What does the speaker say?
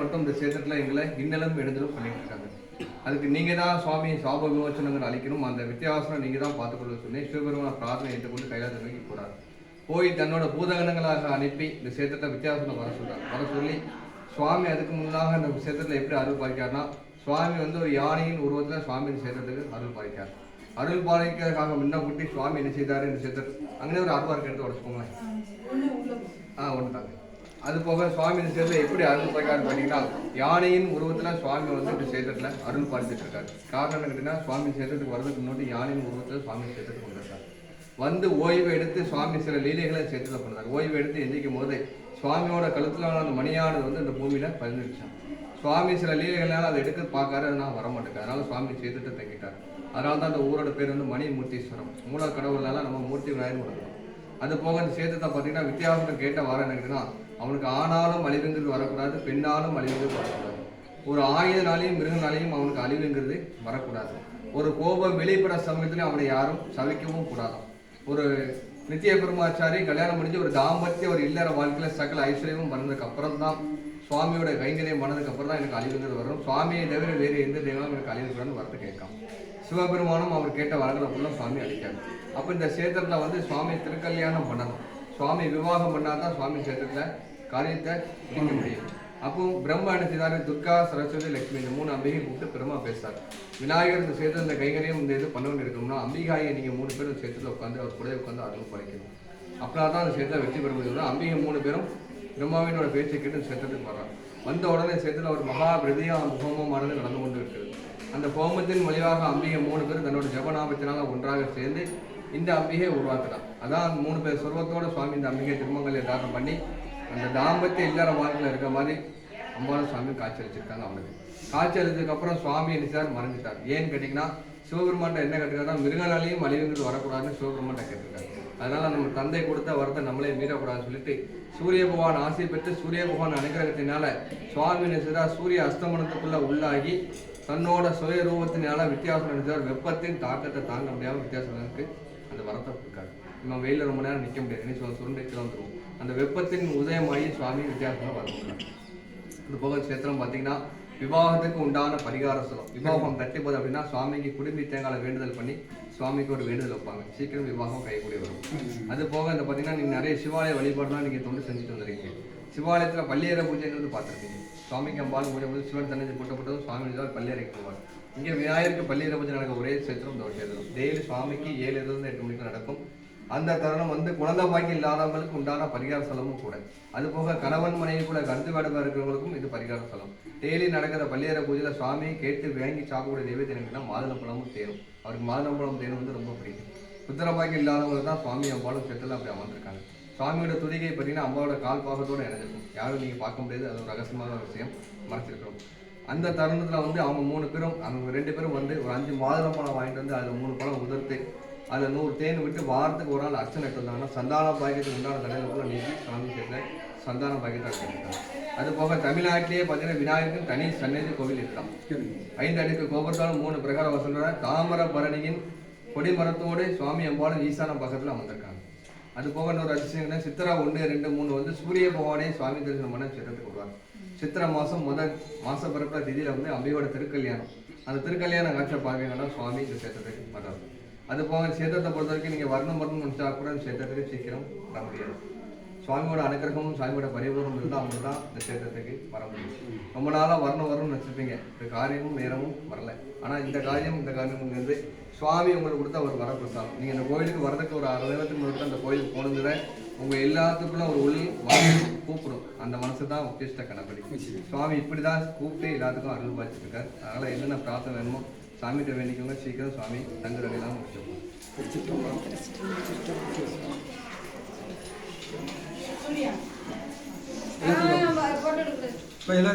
மட்டும் இந்த சேத்திரத்தில் எங்களை இன்னலும் எழுந்தலும் பண்ணிட்டு இருக்காங்க அதுக்கு நீங்கள் தான் சுவாமி சாப விமோச்சனங்கள் அளிக்கணும். அந்த வித்தியாசம் நீங்கள் தான் பார்த்துக்கொள்ள சொன்னேன். சிவபெருமான பிரார்த்தனை ஏற்றுக்கொண்டு கைலாச நோக்கி போறாரு. போய் தன்னோட பூதகணங்களாக அனுப்பி இந்த சேத்திரத்தை வித்தியாசம் வர சொல்றாரு. வர சொல்லி சுவாமி அதுக்கு முன்னாக இந்த சேத்திரத்தில் எப்படி அருள் பாலிக்காருன்னா சுவாமி வந்து ஒரு யானையின் உருவத்தில் சுவாமி இந்த சேத்திரத்துக்கு அருள் பாலிக்கார். அருள் பாலிக்கிறதுக்காக முன்ன கூட்டி சுவாமி என்ன செய்தாரு இந்த சேத்திரத்துக்கு அங்கே ஒரு அருவாருக்கு எடுத்து உடச்சுக்கோங்களேன். ஆ ஒன்று தாங்க அது போக சுவாமி இந்த எப்படி அருள் பிரகாரம் பண்ணிங்கன்னா யானையின் உருவத்தில் சுவாமி வந்து இந்த சேத்திரத்தில் அருள் பார்த்துட்டு இருக்காரு காரணம் கேட்டீங்கன்னா சுவாமி சேத்திரத்துக்கு வரதுக்கு முன்னாடி யானையின் உருவத்தில் சுவாமி சேத்திரத்துக்கு வந்திருக்காரு. வந்து ஓய்வு எடுத்து சுவாமி சில லீலைகளை சேத்துல பண்ணுறாரு. ஓய்வு எடுத்து எந்திக்கும் போது சுவாமியோட கழுத்தில் அந்த மணியானது வந்து இந்த பூமியில் பதிந்துருச்சான் சுவாமி சில லீலைகளால் அதை எடுக்க பார்க்காரு நான் வர மாட்டேங்க அதனால சுவாமி சேர்த்துட்டு தங்கிட்டார். அதனால தான் அந்த ஊரோட பேர் வந்து மணிமூர்த்தீஸ்வரம். மூல கடவுள்னால நம்ம மூர்த்தி விநாயகர் கொடுக்கணும். அது போக அந்த சேத்தத்தை பார்த்தீங்கன்னா வித்தியாசம் கேட்ட வாரம் என்னக்குன்னா அவனுக்கு ஆணாலும் அழிவுங்கிறது வரக்கூடாது பெண்ணாலும் அழிவுங்கிறது வரக்கூடாது. ஒரு ஆயுதனாலையும் மிருகனாலையும் அவனுக்கு அழிவுங்கிறது வரக்கூடாது. ஒரு கோபம் வெளிப்பட சமயத்துல அவனை யாரும் சவிக்கவும் கூடாது. ஒரு நித்திய பெருமாச்சாரி கல்யாணம் முடிஞ்சு ஒரு தாம்பத்திய ஒரு இல்லற வாழ்க்கையில சகல ஐஸ்வர்யமும் பண்ணதுக்கு அப்புறம் தான் சுவாமியோட கைங்கரியம் பண்ணதுக்கு அப்புறம் தான் எனக்கு அழிவுங்கிறது வரும். சுவாமியை தவிர வேறு எந்த தெய்வமும் எனக்கு அழிவுங்கிறது வரது கேட்கும் சிவபெருமானும் அவர் கேட்ட வரங்களை ஃபுல்லாக சுவாமி அழிக்காது அப்போ இந்த சேத்திரத்தில் வந்து சுவாமி திருக்கல்யாணம் பண்ணணும். சுவாமி விவாகம் பண்ணாதான் சுவாமி சேத்திரத்தில் காரியத்தை முடிக்க முடியும். அப்போ பிரம்மா என்ன செய்தாரு துர்கா சரஸ்வதி லட்சுமி இந்த மூணு அம்பிகை கூப்பிட்டு பிரம்மா பேசுறார். விநாயகர் இந்த சேர்த்து இந்த கைகரையும் இந்த இது பண்ண இருக்கணும்னா அம்பிகாயை நீங்கள் மூணு பேரும் சேர்த்துல உட்காந்து அவர் கூட உட்காந்து அருள் படைக்கணும். அப்படின்னா தான் அந்த சேர்த்துல வெற்றி பெற முடியும். அம்பிகை மூணு பேரும் பிரம்மாவினோட பேச்சை கேட்டு சேர்த்ததுக்கு வர்றாங்க. வந்த உடனே சேர்த்துல ஒரு மகா பிரதியா ஹோமமானது நடந்து கொண்டு இருக்கிறது அந்த ஹோமத்தின் மலிவாக அம்பிகை மூணு பேரும் தன்னோட ஜபநாபத்தினாக ஒன்றாக சேர்ந்து இந்த அம்பிகையை உருவாக்குறான் அதான் மூணு பேர் சொர்வத்தோட சுவாமி இந்த அம்பிகை திருமங்கல் தாரணம் பண்ணி அந்த தாம்பத்திய இல்லற வாழ்க்கையில் இருக்க மாதிரி அம்பாளும் சுவாமி காட்சி அளிச்சிருக்காங்க அவனுக்கு காட்சி அளிச்சதுக்கு சுவாமி என்ன மறைஞ்சிட்டார். ஏன்னு கேட்டிங்கன்னா சிவபெருமான்ட்ட என்ன கேட்டிருக்காருன்னா மிருகனாலையும் அழிவுங்கிறது வரக்கூடாதுன்னு சிவபெருமான்ட்ட கேட்டிருக்காரு. அதனால் நம்ம தந்தை கொடுத்த வரத்தை நம்மளே மீறக்கூடாதுன்னு சொல்லிட்டு சூரிய பகவான் ஆசை பெற்று சூரிய பகவான் அனுகிரகத்தினால சுவாமி நினைச்சதா சூரிய அஸ்தமனத்துக்குள்ள உள்ளாகி தன்னோட சுய ரூபத்தினால வித்தியாசம் நினைச்சார் வெப்பத்தின் தாக்கத்தை தாங்க முடியாமல் வித்தியாசம் இருக்கு. அந்த வரத்தை கொடுக்காரு நம்ம வெயிலில் ரொம்ப நேரம் நிற்க முடியாது. என்ன சொல்ல சுருண்டைக்கு வந்துருவோம். அந்த வெப்பத்தின் உதயமாகி சுவாமி வித்தியாசமாக வரக்கூடாது இந்த போக கஷேத்திரம் பார்த்தீங்கன்னா விவாகத்துக்கு உண்டான பரிகார ஸ்தலம் விவாகம் தட்டிப்போது அப்படின்னா சுவாமிக்கு குடும்பி தேங்கால வேண்டுதல் பண்ணி சுவாமிக்கு ஒரு வேண்டுதல் வைப்பாங்க. சீக்கிரம் விவாகம் கைகூடி வரும். அது போக இந்த பார்த்தீங்கன்னா நீங்கள் நிறைய சிவாலய வழிபாடுலாம் நீங்கள் தொண்டு செஞ்சுட்டு வந்துருக்கீங்க. சிவாலயத்தில் பள்ளியேற பூஜைங்கிறது பார்த்துருக்கீங்க சுவாமிக்கு அம்பாள் பூஜை போது சிவன் தண்ணி போட்டப்பட்டதும் சுவாமி தான் பள்ளியறைக்கு போவாங்க இங்கே விநாயகருக்கு பள்ளியேற பூஜை நடக்க ஒரே சேத்திரம் இந்த ஒரு டெய்லி சுவாமிக்கு ஏழு இருந்து எட்டு மணிக்கு நடக்கும். அந்த தருணம் வந்து குழந்தை பாக்கி இல்லாதவங்களுக்கு உண்டான பரிகார செலவும் கூட. அது போக கணவன் மனைவி கூட கருத்து வேடமாக இருக்கிறவங்களுக்கும் இது பரிகார செலவு. டெய்லி நடக்கிற பள்ளியற பூஜையில் சுவாமி கேட்டு வாங்கி சாப்பிடக்கூடிய நைவேத்தியம் என்னன்னா மாதுளம்பழமும் தேரும். அவருக்கு மாதுளம்பழம் தேரும் வந்து ரொம்ப பிடிக்கும். புத்திர பாக்கி இல்லாதவங்க தான் சுவாமி அம்பாளும் செட்டில் அப்படி அமர்ந்திருக்காங்க. சுவாமியோட துதிகை பார்த்தீங்கன்னா அம்பாவோட கால் பாகத்தோட இணைஞ்சிருக்கும். யாரும் நீங்கள் பார்க்க முடியாது. அது ஒரு ரகசியமான ஒரு விஷயம். மறைச்சிருக்கிறோம். அந்த தருணத்தில் வந்து அவங்க மூணு பேரும் அவங்க ரெண்டு பேரும் வந்து ஒரு அஞ்சு மாதுளம்பழம் வாங்கிட்டு வந்து அதில் மூணு பழம் உதிர்த்து அதில் நூறு தேன் விட்டு வாரத்துக்கு ஒரு நாள் அர்ச்சனை எடுத்து வந்தாங்கன்னா சந்தான பாக்கியத்துக்கு உண்டான தலையில் நீக்கி சாமி சேர்த்த சந்தான பாக்கியத்தை அர்ச்சனை அது போக தமிழ்நாட்டிலேயே பார்த்தீங்கன்னா விநாயகருக்கு தனி சன்னதி கோவில் இருக்கலாம் ஐந்து அடுக்கு கோபுரத்தாலும் மூணு பிரகார வசனோட தாமர பரணியின் கொடிமரத்தோடு சுவாமி அம்பாலும் ஈசான பக்கத்தில் அமர்ந்திருக்காங்க. அது போக இன்னொரு அதிசயம்னா சித்திரா ஒன்று ரெண்டு மூணு வந்து சூரிய பகவானே சுவாமி தரிசனம் பண்ண சித்திரத்துக்கு வருவாங்க சித்திரை மாதம் முதல் மாச பிறப்பில் திதியில் வந்து அம்பியோட திருக்கல்யாணம். அந்த திருக்கல்யாண காட்சியை பார்க்கணும்னா சுவாமி இந்த சேத்திரத்துக்கு வர்றாரு. அது போக சேத்திரத்தை பொறுத்த வரைக்கும் நீங்கள் வரணும் வரணும்னு நினச்சா கூட இந்த சேத்திரத்துக்கு சீக்கிரம் வர முடியாது. சுவாமியோட அனுகிரகமும் சுவாமியோட பரிபூரம் இருந்தால் அவங்க தான் இந்த சேத்திரத்துக்கு வர முடியும். ரொம்ப நாளாக வரணும் வரணும்னு நினச்சிருப்பீங்க. இந்த காரியமும் நேரமும் வரல. ஆனால் இந்த காரியம் இந்த காரியம் வந்து சுவாமி உங்களுக்கு கொடுத்த ஒரு வர பிரசாதம் நீங்கள் இந்த கோயிலுக்கு வரதுக்கு ஒரு அரை நேரத்துக்கு முன்னாடி அந்த கோயிலுக்கு போனதுல உங்கள் எல்லாத்துக்குள்ள ஒரு உள் வாங்கி கூப்பிடும். அந்த மனசு தான் உத்திஷ்ட கணபதி. சுவாமி இப்படி தான் கூப்பிட்டு எல்லாத்துக்கும் அருள் பாய்ச்சிட்டு இருக்காரு. அதனால் என்னென்ன பிரார்த்தனை வேணுமோ சாமிகிட்ட வேண்டிக்கோங்க சீக்கிரம் சுவாமி முடிச்சிருக்கோம் இப்போ எல்லாம்